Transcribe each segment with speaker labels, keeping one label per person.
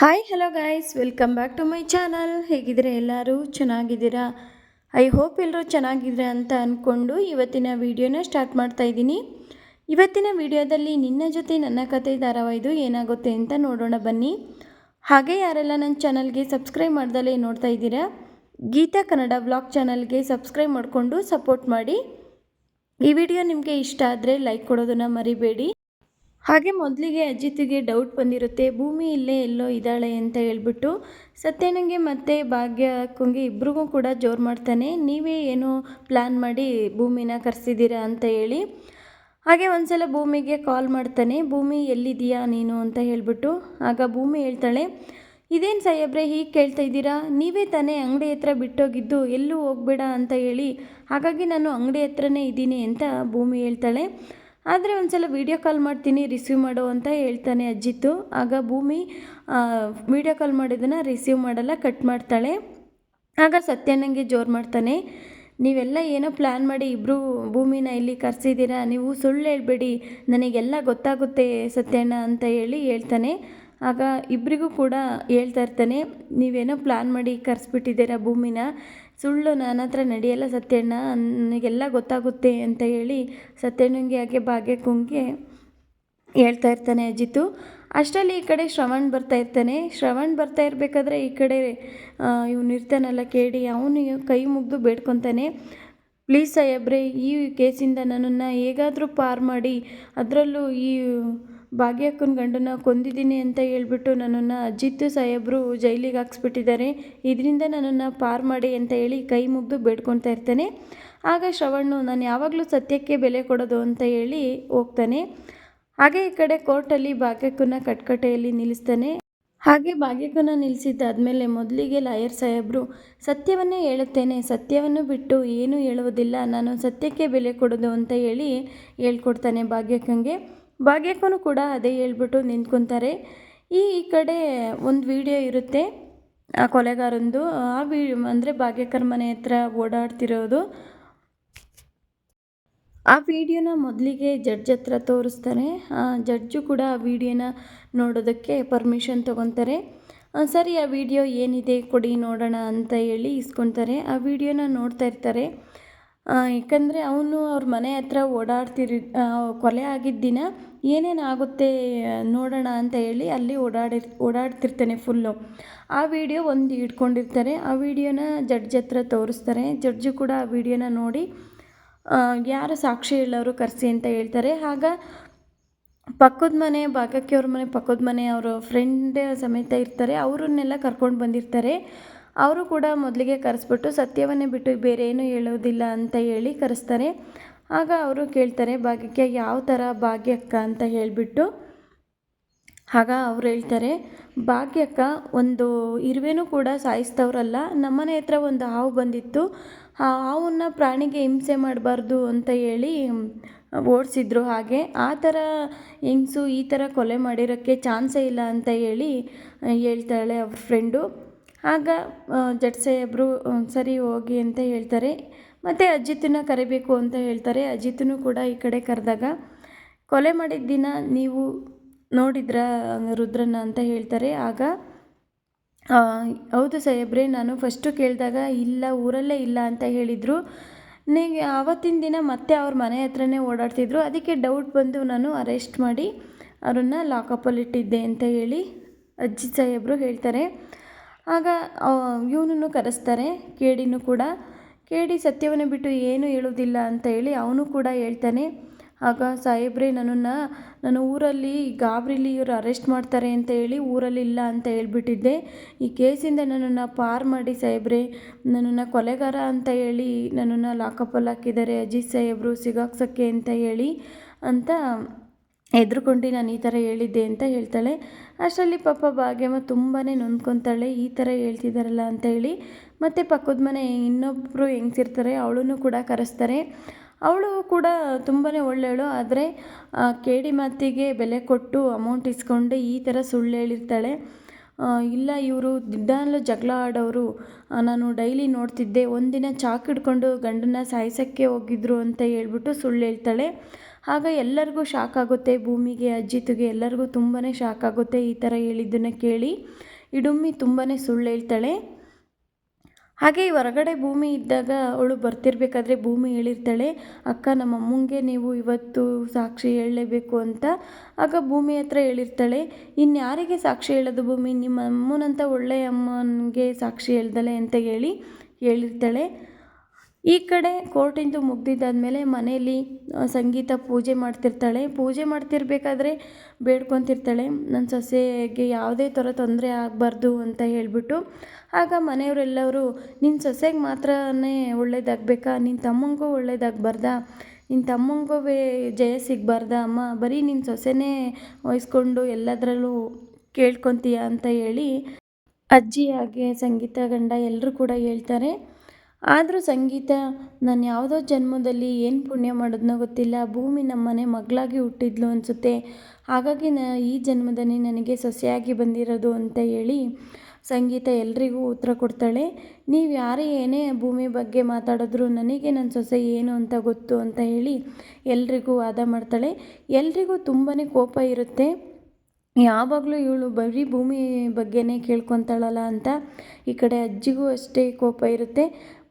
Speaker 1: Hi hello guys welcome back to my channel ಹೇಗಿದ್ದೀರಾ ಎಲ್ಲರೂ? ಚೆನ್ನಾಗಿದ್ದೀರಾ? ಐ ಹೋಪ್ ಎಲ್ಲರೂ ಚೆನ್ನಾಗಿದ್ದೀರಾ ಅಂತ ಅಂದ್ಕೊಂಡು ಇವತ್ತಿನ ವೀಡಿಯೋನ ಸ್ಟಾರ್ಟ್ ಮಾಡ್ತಾ ಇದ್ದೀನಿ. ಇವತ್ತಿನ ವಿಡಿಯೋದಲ್ಲಿ ನಿನ್ನ ಜೊತೆ ನನ್ನ ಕತೆ ಧಾರಾವಾಹಿದು ಏನಾಗುತ್ತೆ ಅಂತ ನೋಡೋಣ ಬನ್ನಿ. ಹಾಗೆ ಯಾರೆಲ್ಲ ನನ್ನ ಚಾನಲ್ಗೆ ಸಬ್ಸ್ಕ್ರೈಬ್ ಮಾಡ್ದಲೇ ನೋಡ್ತಾ ಇದ್ದೀರಾ, ಗೀತಾ ಕನ್ನಡ ಬ್ಲಾಗ್ ಚಾನಲ್ಗೆ ಸಬ್ಸ್ಕ್ರೈಬ್ ಮಾಡಿಕೊಂಡು ಸಪೋರ್ಟ್ ಮಾಡಿ. ಈ ವಿಡಿಯೋ ನಿಮಗೆ ಇಷ್ಟ ಆದರೆ ಲೈಕ್ ಕೊಡೋದನ್ನು ಮರಿಬೇಡಿ. ಹಾಗೆ ಮೊದಲಿಗೆ ಅಜಿತ್ಗೆ ಡೌಟ್ ಬಂದಿರುತ್ತೆ, ಭೂಮಿ ಇಲ್ಲೇ ಎಲ್ಲೋ ಇದ್ದಾಳೆ ಅಂತ ಹೇಳ್ಬಿಟ್ಟು ಸತ್ಯನಿಗೆ ಮತ್ತೆ ಭಾಗ್ಯ ಕುಂಗೆ ಇಬ್ರಿಗೂ ಕೂಡ ಜೋರು ಮಾಡ್ತಾನೆ, ನೀವೇ ಏನು ಪ್ಲ್ಯಾನ್ ಮಾಡಿ ಭೂಮಿನ ಕರೆಸಿದ್ದೀರಾ ಅಂತ ಹೇಳಿ. ಹಾಗೆ ಒಂದ್ಸಲ ಭೂಮಿಗೆ ಕಾಲ್ ಮಾಡ್ತಾನೆ, ಭೂಮಿ ಎಲ್ಲಿದೆಯಾ ನೀನು ಅಂತ ಹೇಳಿಬಿಟ್ಟು, ಆಗ ಭೂಮಿ ಹೇಳ್ತಾಳೆ, ಇದೇನು ಸಾಹೇಬ್ರೆ ಹೀಗೆ ಕೇಳ್ತಾ ಇದ್ದೀರಾ? ನೀವೇ ತಾನೇ ಅಂಗಡಿ ಹತ್ರ ಬಿಟ್ಟೋಗಿದ್ದು, ಎಲ್ಲೂ ಹೋಗಬೇಡ ಅಂತ ಹೇಳಿ, ಹಾಗಾಗಿ ನಾನು ಅಂಗಡಿ ಹತ್ರನೇ ಇದ್ದೀನಿ ಅಂತ ಭೂಮಿ ಹೇಳ್ತಾಳೆ. ಆದರೆ ಒಂದು ಸಲ ವೀಡಿಯೋ ಕಾಲ್ ಮಾಡ್ತೀನಿ ರಿಸೀವ್ ಮಾಡು ಅಂತ ಹೇಳ್ತಾನೆ ಅಜ್ಜಿತ್ತು ಆಗ ಭೂಮಿ ವೀಡಿಯೋ ಕಾಲ್ ಮಾಡಿದ್ದನ್ನು ರಿಸೀವ್ ಮಾಡಲ್ಲ ಕಟ್ ಮಾಡ್ತಾಳೆ. ಆಗ ಸತ್ಯನಂಗೆ ಜೋರು ಮಾಡ್ತಾನೆ, ನೀವೆಲ್ಲ ಏನೋ ಪ್ಲ್ಯಾನ್ ಮಾಡಿ ಇಬ್ಬರು ಭೂಮಿನ ಇಲ್ಲಿ ಕರೆಸಿದ್ದೀರಾ? ನೀವು ಸುಳ್ಳು ಹೇಳ್ಬೇಡಿ, ನನಗೆಲ್ಲ ಗೊತ್ತಾಗುತ್ತೆ ಸತ್ಯಣ್ಣ ಅಂತ ಹೇಳಿ ಹೇಳ್ತಾನೆ. ಆಗ ಇಬ್ಬರಿಗೂ ಕೂಡ ಹೇಳ್ತಾ ಇರ್ತಾನೆ, ನೀವೇನೋ ಪ್ಲ್ಯಾನ್ ಮಾಡಿ ಕರೆಸ್ಬಿಟ್ಟಿದ್ದೀರಾ ಭೂಮಿನ? ಸುಳ್ಳು ನನ್ನ ಹತ್ರ ನಡೆಯಲ್ಲ ಸತ್ಯಣ್ಣ, ನನಗೆಲ್ಲ ಗೊತ್ತಾಗುತ್ತೆ ಅಂತ ಹೇಳಿ ಸತ್ಯಣ್ಣಂಗೆ ಹಾಗೆ ಭಾಗ್ಯಕ್ಕಂಗೆ ಹೇಳ್ತಾ ಇರ್ತಾನೆ ಅಜಿತು. ಅಷ್ಟರಲ್ಲಿ ಈ ಕಡೆ ಶ್ರವಣ್ ಬರ್ತಾ ಇರ್ತಾನೆ. ಶ್ರವಣ್ ಬರ್ತಾ ಇರಬೇಕಾದ್ರೆ ಈ ಕಡೆ ಇವನು ಇರ್ತಾನಲ್ಲ ಕೇಳಿ, ಅವನು ಕೈ ಮುಗಿದು ಬೇಡ್ಕೊತಾನೆ. ಪ್ಲೀಸ್ ಸಾಹೇಬ್ರೆ, ಈ ಕೇಸಿಂದ ನನ್ನನ್ನು ಹೇಗಾದರೂ ಪಾರ್ ಮಾಡಿ, ಅದರಲ್ಲೂ ಈ ಭಾಗ್ಯಕ್ಕನ ಗಂಡನ ಕೊಂದಿದ್ದೀನಿ ಅಂತ ಹೇಳ್ಬಿಟ್ಟು ನನ್ನನ್ನು ಅಜಿತ್ ಸಾಹೇಬರು ಜೈಲಿಗೆ ಹಾಕ್ಸ್ಬಿಟ್ಟಿದ್ದಾರೆ. ಇದರಿಂದ ನನ್ನನ್ನು ಪಾರ್ ಮಾಡಿ ಅಂತ ಹೇಳಿ ಕೈ ಮುಗಿದು ಬೇಡ್ಕೊತಾ ಇರ್ತಾನೆ. ಆಗ ಶ್ರವಣ್ಣು ನಾನು ಯಾವಾಗಲೂ ಸತ್ಯಕ್ಕೆ ಬೆಲೆ ಕೊಡೋದು ಅಂತ ಹೇಳಿ ಹೋಗ್ತಾನೆ. ಹಾಗೆ ಈ ಕಡೆ ಕೋರ್ಟಲ್ಲಿ ಭಾಗ್ಯಕ್ಕನ ಕಟ್ಕಟೆಯಲ್ಲಿ ನಿಲ್ಲಿಸ್ತಾನೆ. ಹಾಗೆ ಭಾಗ್ಯಕ್ಕನ ನಿಲ್ಲಿಸಿದ್ದಾದಮೇಲೆ ಮೊದಲಿಗೆ ಲಾಯರ್ ಸಾಹೇಬರು, ಸತ್ಯವನ್ನೇ ಹೇಳುತ್ತೇನೆ, ಸತ್ಯವನ್ನು ಬಿಟ್ಟು ಏನೂ ಹೇಳುವುದಿಲ್ಲ, ನಾನು ಸತ್ಯಕ್ಕೆ ಬೆಲೆ ಕೊಡೋದು ಅಂತ ಹೇಳಿ ಹೇಳ್ಕೊಡ್ತಾನೆ ಭಾಗ್ಯಕ್ಕಂಗೆ. ಭಾಗ್ಯಕ್ಕೂ ಕೂಡ ಅದೇ ಹೇಳ್ಬಿಟ್ಟು ನಿಂತ್ಕೊತಾರೆ. ಈ ಈ ಕಡೆ ಒಂದು ವಿಡಿಯೋ ಇರುತ್ತೆ, ಆ ಕೊಲೆಗಾರಂದು. ಆ ವಿ, ಅಂದರೆ ಭಾಗ್ಯಕರ್ ಮನೆ ಹತ್ರ ಓಡಾಡ್ತಿರೋದು. ಆ ವಿಡಿಯೋನ ಮೊದಲಿಗೆ ಜಡ್ಜ್ ಹತ್ರ ತೋರಿಸ್ತಾರೆ. ಜಡ್ಜು ಕೂಡ ಆ ವಿಡಿಯೋನ ನೋಡೋದಕ್ಕೆ ಪರ್ಮಿಷನ್ ತೊಗೊತಾರೆ. ಸರಿ, ಆ ವಿಡಿಯೋ ಏನಿದೆ ಕೊಡಿ ನೋಡೋಣ ಅಂತ ಹೇಳಿ ಇಸ್ಕೊತಾರೆ. ಆ ವಿಡಿಯೋನ ನೋಡ್ತಾ ಇರ್ತಾರೆ. ಯಾಕಂದರೆ ಅವನು ಅವ್ರ ಮನೆ ಹತ್ರ ಓಡಾಡ್ತಿರಿ ಕೊಲೆ ಆಗಿದ್ದ ದಿನ ಏನೇನು ಆಗುತ್ತೆ ನೋಡೋಣ ಅಂತ ಹೇಳಿ ಅಲ್ಲಿ ಓಡಾಡಿ, ಓಡಾಡ್ತಿರ್ತಾನೆ ಫುಲ್ಲು ಆ ವಿಡಿಯೋ ಒಂದು ಇಟ್ಕೊಂಡಿರ್ತಾರೆ. ಆ ವಿಡಿಯೋನ ಜಡ್ಜ್ ಹತ್ರ ತೋರಿಸ್ತಾರೆ. ಜಡ್ಜು ಕೂಡ ಆ ವಿಡಿಯೋನ ನೋಡಿ ಯಾರು ಸಾಕ್ಷಿ ಹೇಳೋರು ಕರೆಸಿ ಅಂತ ಹೇಳ್ತಾರೆ. ಆಗ ಪಕ್ಕದ ಮನೆ ಭಾಗಕ್ಕೆ ಅವ್ರ ಮನೆ, ಪಕ್ಕದ ಮನೆ ಅವರು ಫ್ರೆಂಡ್ ಸಮೇತ ಇರ್ತಾರೆ. ಅವರನ್ನೆಲ್ಲ ಕರ್ಕೊಂಡು ಬಂದಿರ್ತಾರೆ. ಅವರು ಕೂಡ ಮೊದಲಿಗೆ ಕರೆಸ್ಬಿಟ್ಟು ಸತ್ಯವನ್ನೇ ಬಿಟ್ಟು ಬೇರೆ ಏನು ಹೇಳೋದಿಲ್ಲ ಅಂತ ಹೇಳಿ ಕರೆಸ್ತಾರೆ. ಆಗ ಅವರು ಕೇಳ್ತಾರೆ, ಭಾಗ್ಯಕ್ಕೆ ಯಾವ ಥರ ಭಾಗ್ಯಕ್ಕ ಅಂತ ಹೇಳಿಬಿಟ್ಟು. ಆಗ ಅವ್ರು ಹೇಳ್ತಾರೆ, ಭಾಗ್ಯಕ್ಕ ಒಂದು ಇರುವೆನೂ ಕೂಡ ಸಾಯಿಸ್ತವ್ರಲ್ಲ ನಮ್ಮನೆ ಹತ್ರ ಒಂದು ಹಾವು ಬಂದಿತ್ತು, ಆ ಹಾವನ್ನ ಪ್ರಾಣಿಗೆ ಹಿಂಸೆ ಮಾಡಬಾರ್ದು ಅಂತ ಹೇಳಿ ಓಡಿಸಿದ್ರು ಹಾಗೆ. ಆ ಥರ ಹಿಂಸು, ಈ ಥರ ಕೊಲೆ ಮಾಡಿರೋಕ್ಕೆ ಚಾನ್ಸೇ ಇಲ್ಲ ಅಂತ ಹೇಳಿ ಹೇಳ್ತಾಳೆ ಅವ್ರ ಫ್ರೆಂಡು ಆಗ ಜಡ್ ಸಾಹೇಬರು ಸರಿ ಹೋಗಿ ಅಂತ ಹೇಳ್ತಾರೆ. ಮತ್ತು ಅಜಿತನ್ನ ಕರಿಬೇಕು ಅಂತ ಹೇಳ್ತಾರೆ. ಅಜಿತನು ಕೂಡ ಈ ಕಡೆ ಕರೆದಾಗ, ಕೊಲೆ ಮಾಡಿದ ದಿನ ನೀವು ನೋಡಿದ್ರ ರುದ್ರನ ಅಂತ ಹೇಳ್ತಾರೆ. ಆಗ ಹೌದು ಸಾಹೇಬ್ರೆ, ನಾನು ಫಸ್ಟು ಕೇಳಿದಾಗ ಇಲ್ಲ, ಊರಲ್ಲೇ ಇಲ್ಲ ಅಂತ ಹೇಳಿದರು. ನನಗೆ ಆವತ್ತಿನ ದಿನ ಮತ್ತೆ ಅವ್ರ ಮನೆ ಹತ್ರನೇ ಓಡಾಡ್ತಿದ್ರು. ಅದಕ್ಕೆ ಡೌಟ್ ಬಂದು ನಾನು ಅರೆಸ್ಟ್ ಮಾಡಿ ಅವರನ್ನು ಲಾಕಪ್ಪಲ್ಲಿಟ್ಟಿದ್ದೆ ಅಂತ ಹೇಳಿ ಅಜ್ಜಿ ಸಾಹೇಬರು ಹೇಳ್ತಾರೆ. ಆಗ ಇವನನ್ನು ಕರೆಸ್ತಾರೆ, ಕೇಡಿನೂ ಕೂಡ. ಕೇಳಿ ಸತ್ಯವನ್ನು ಬಿಟ್ಟು ಏನೂ ಹೇಳುವುದಿಲ್ಲ ಅಂತ ಹೇಳಿ ಅವನು ಕೂಡ ಹೇಳ್ತಾನೆ. ಆಗ ಸಾಹೇಬ್ರೆ, ನನ್ನನ್ನು ನಾನು ಊರಲ್ಲಿ ಗಾಬ್ರಿಲಿ ಇವರು ಅರೆಸ್ಟ್ ಮಾಡ್ತಾರೆ ಅಂತ ಹೇಳಿ ಊರಲ್ಲಿ ಇಲ್ಲ ಅಂತ ಹೇಳ್ಬಿಟ್ಟಿದ್ದೆ. ಈ ಕೇಸಿಂದ ನನ್ನನ್ನು ಪಾರ್ ಮಾಡಿ ಸಾಹೇಬ್ರೆ, ನನ್ನನ್ನು ಕೊಲೆಗಾರ ಅಂತ ಹೇಳಿ ನನ್ನನ್ನು ಲಾಕಪ್ಪಲ್ಲಿ ಹಾಕಿದ್ದಾರೆ, ಅಜಿತ್ ಸಾಹೇಬರು ಸಿಗಾಕ್ಸೋಕ್ಕೆ ಅಂತ ಹೇಳಿ ಅಂತ ಹೆದ್ರುಕೊಂಡು ನಾನು ಈ ಥರ ಹೇಳಿದ್ದೆ ಅಂತ ಹೇಳ್ತಾಳೆ. ಅಷ್ಟರಲ್ಲಿ ಪಾಪ ಭಾಗ್ಯಮ್ಮ ತುಂಬಾ ನೊಂದ್ಕೊತಾಳೆ. ಈ ಥರ ಹೇಳ್ತಿದ್ದಾರಲ್ಲ ಅಂತ ಹೇಳಿ ಮತ್ತು ಪಕ್ಕದ ಮನೆ ಇನ್ನೊಬ್ಬರು ಹೆಂಗ್ಸಿರ್ತಾರೆ ಅವಳನ್ನು ಕೂಡ ಕರೆಸ್ತಾರೆ. ಅವಳು ಕೂಡ ತುಂಬಾ ಒಳ್ಳೆಯವಳು. ಆದರೆ ಕೇಡಿ ಮಾತಿಗೆ ಬೆಲೆ ಕೊಟ್ಟು ಅಮೌಂಟ್ ಇಸ್ಕೊಂಡು ಈ ಥರ ಸುಳ್ಳು ಹೇಳಿರ್ತಾಳೆ. ಇಲ್ಲ, ಇವರು ದಿದ್ದಾನಲ್ಲೂ ಜಗಳ ಆಡೋರು. ನಾನು ಡೈಲಿ ನೋಡ್ತಿದ್ದೆ. ಒಂದಿನ ಚಾಕ್ ಹಿಡ್ಕೊಂಡು ಗಂಡನ್ನ ಸಾಯಿಸೋಕ್ಕೆ ಹೋಗಿದ್ರು ಅಂತ ಹೇಳ್ಬಿಟ್ಟು ಸುಳ್ಳು ಹೇಳ್ತಾಳೆ. ಆಗ ಎಲ್ಲರಿಗೂ ಶಾಕ್ ಆಗುತ್ತೆ. ಭೂಮಿಗೆ, ಅಜ್ಜಿತಿಗೆ ಎಲ್ಲರಿಗೂ ತುಂಬಾ ಶಾಕ್ ಆಗುತ್ತೆ ಈ ಥರ ಹೇಳಿದ್ದನ್ನು ಕೇಳಿ. ಇಡುಮ್ಮಿ ತುಂಬಾ ಸುಳ್ಳು ಹೇಳ್ತಾಳೆ. ಹಾಗೆ ಹೊರಗಡೆ ಭೂಮಿ ಇದ್ದಾಗ ಅವಳು ಬರ್ತಿರ್ಬೇಕಾದ್ರೆ ಭೂಮಿ ಹೇಳಿರ್ತಾಳೆ, ಅಕ್ಕ, ನಮ್ಮ ಅಮ್ಮಂಗೆ ನೀವು ಇವತ್ತು ಸಾಕ್ಷಿ ಹೇಳಲೇಬೇಕು ಅಂತ. ಆಗ ಭೂಮಿ ಹತ್ರ ಹೇಳಿರ್ತಾಳೆ ಇನ್ಯಾರಿಗೆ ಸಾಕ್ಷಿ ಹೇಳೋದು ಭೂಮಿ? ನಿಮ್ಮ ಅಮ್ಮನಂತ ಒಳ್ಳೆಯ ಅಮ್ಮನಿಗೆ ಸಾಕ್ಷಿ ಹೇಳ್ದಲೆ ಅಂತ ಹೇಳಿ ಹೇಳಿರ್ತಾಳೆ. ಈ ಕಡೆ ಕೋರ್ಟಿಂದು ಮುಗ್ದಿದ್ದಾದಮೇಲೆ ಮನೆಯಲ್ಲಿ ಸಂಗೀತ ಪೂಜೆ ಮಾಡ್ತಿರ್ತಾಳೆ. ಪೂಜೆ ಮಾಡ್ತಿರ್ಬೇಕಾದ್ರೆ ಬೇಡ್ಕೊತಿರ್ತಾಳೆ. ನನ್ನ ಸೊಸೆಗೆ ಯಾವುದೇ ಥರ ತೊಂದರೆ ಆಗಬಾರ್ದು ಅಂತ ಹೇಳಿಬಿಟ್ಟು, ಆಗ ಮನೆಯವರೆಲ್ಲರೂ ನಿನ್ನ ಸೊಸೆಗೆ ಮಾತ್ರನೇ ಒಳ್ಳೇದಾಗಬೇಕಾ? ನಿನ್ನ ತಮ್ಮಂಗೂ ಒಳ್ಳೇದಾಗಬಾರ್ದಾ? ನಿನ್ನ ತಮ್ಮಂಗೂ ಜಯ ಸಿಗಬಾರ್ದಾ ಅಮ್ಮ? ಬರೀ ನಿನ್ನ ಸೊಸೆನೇ ವಹಿಸ್ಕೊಂಡು ಎಲ್ಲದರಲ್ಲೂ ಕೇಳ್ಕೊತೀಯ? ಅಂತ ಹೇಳಿ ಅಜ್ಜಿ ಹಾಗೆ ಸಂಗೀತ ಗಂಡ ಎಲ್ಲರೂ ಕೂಡ ಹೇಳ್ತಾರೆ. ಆದರೂ ಸಂಗೀತ ನಾನು ಯಾವುದೋ ಜನ್ಮದಲ್ಲಿ ಏನು ಪುಣ್ಯ ಮಾಡಿದ್ನೋ ಗೊತ್ತಿಲ್ಲ. ಭೂಮಿ ನಮ್ಮನೆ ಮಗಳಾಗಿ ಹುಟ್ಟಿದ್ಲು ಅನಿಸುತ್ತೆ. ಹಾಗಾಗಿ ನ ಈ ಜನ್ಮದಲ್ಲಿ ನನಗೆ ಸೊಸೆಯಾಗಿ ಬಂದಿರೋದು ಅಂತ ಹೇಳಿ ಸಂಗೀತ ಎಲ್ರಿಗೂ ಉತ್ತರ ಕೊಡ್ತಾಳೆ. ನೀವು ಯಾರೇ ಏನೇ ಭೂಮಿ ಬಗ್ಗೆ ಮಾತಾಡಿದ್ರು ನನಗೆ ನನ್ನ ಸೊಸೆ ಏನು ಅಂತ ಗೊತ್ತು ಅಂತ ಹೇಳಿ ಎಲ್ರಿಗೂ ವಾದ ಮಾಡ್ತಾಳೆ. ಎಲ್ರಿಗೂ ತುಂಬಾ ಕೋಪ ಇರುತ್ತೆ. ಯಾವಾಗಲೂ ಇವಳು ಬರೀ ಭೂಮಿ ಬಗ್ಗೆನೇ ಕೇಳ್ಕೊತಾಳಲ್ಲ ಅಂತ ಈ ಕಡೆ ಅಜ್ಜಿಗೂ ಅಷ್ಟೇ ಕೋಪ ಇರುತ್ತೆ.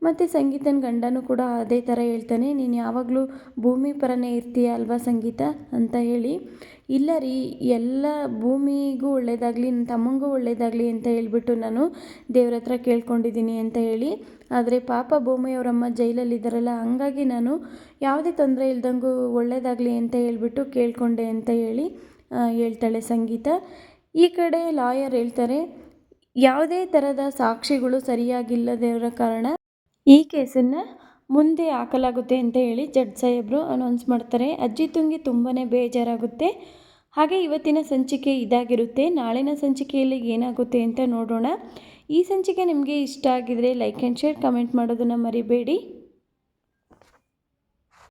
Speaker 1: ಮತ್ತು ಸಂಗೀತನ ಗಂಡನೂ ಕೂಡ ಅದೇ ಥರ ಹೇಳ್ತಾನೆ, ನೀನು ಯಾವಾಗಲೂ ಭೂಮಿ ಪರನೇ ಇರ್ತೀಯ ಅಲ್ವಾ ಸಂಗೀತ? ಅಂತ ಹೇಳಿ, ಇಲ್ಲ ರೀ, ಎಲ್ಲ ಭೂಮಿಗೂ ಒಳ್ಳೆಯದಾಗಲಿ ನನ್ನ ತಮ್ಮಂಗೂ ಒಳ್ಳೆಯದಾಗಲಿ ಅಂತ ಹೇಳಿಬಿಟ್ಟು ನಾನು ದೇವ್ರ ಹತ್ರ ಕೇಳ್ಕೊಂಡಿದ್ದೀನಿ ಅಂತ ಹೇಳಿ, ಆದರೆ ಪಾಪ ಭೂಮಿಯವರಮ್ಮ ಜೈಲಲ್ಲಿದ್ದಾರಲ್ಲ, ಹಂಗಾಗಿ ನಾನು ಯಾವುದೇ ತೊಂದರೆ ಇಲ್ದಂಗೂ ಒಳ್ಳೆಯದಾಗಲಿ ಅಂತ ಹೇಳಿಬಿಟ್ಟು ಕೇಳಿಕೊಂಡೆ ಅಂತ ಹೇಳಿ ಹೇಳ್ತಾಳೆ ಸಂಗೀತ. ಈ ಕಡೆ ಲಾಯರ್ ಹೇಳ್ತಾರೆ, ಯಾವುದೇ ಥರದ ಸಾಕ್ಷಿಗಳು ಸರಿಯಾಗಿಲ್ಲದಿರೋ ಕಾರಣ ಈ ಕೇಸನ್ನು ಮುಂದೆ ಹಾಕಲಾಗುತ್ತೆ ಅಂತ ಹೇಳಿ ಜಡ್ಜ್ ಸಾಹೇಬರು ಅನೌನ್ಸ್ ಮಾಡ್ತಾರೆ. ಅಜ್ಜಿ ತುಂಗಿ ತುಂಬಾ ಬೇಜಾರಾಗುತ್ತೆ. ಹಾಗೆ ಇವತ್ತಿನ ಸಂಚಿಕೆ ಇದಾಗಿರುತ್ತೆ. ನಾಳಿನ ಸಂಚಿಕೆಯಲ್ಲಿ ಏನಾಗುತ್ತೆ ಅಂತ ನೋಡೋಣ. ಈ ಸಂಚಿಕೆ ನಿಮಗೆ ಇಷ್ಟ ಆಗಿದರೆ ಲೈಕ್ ಆ್ಯಂಡ್ ಶೇರ್ ಕಮೆಂಟ್ ಮಾಡೋದನ್ನು ಮರಿಬೇಡಿ.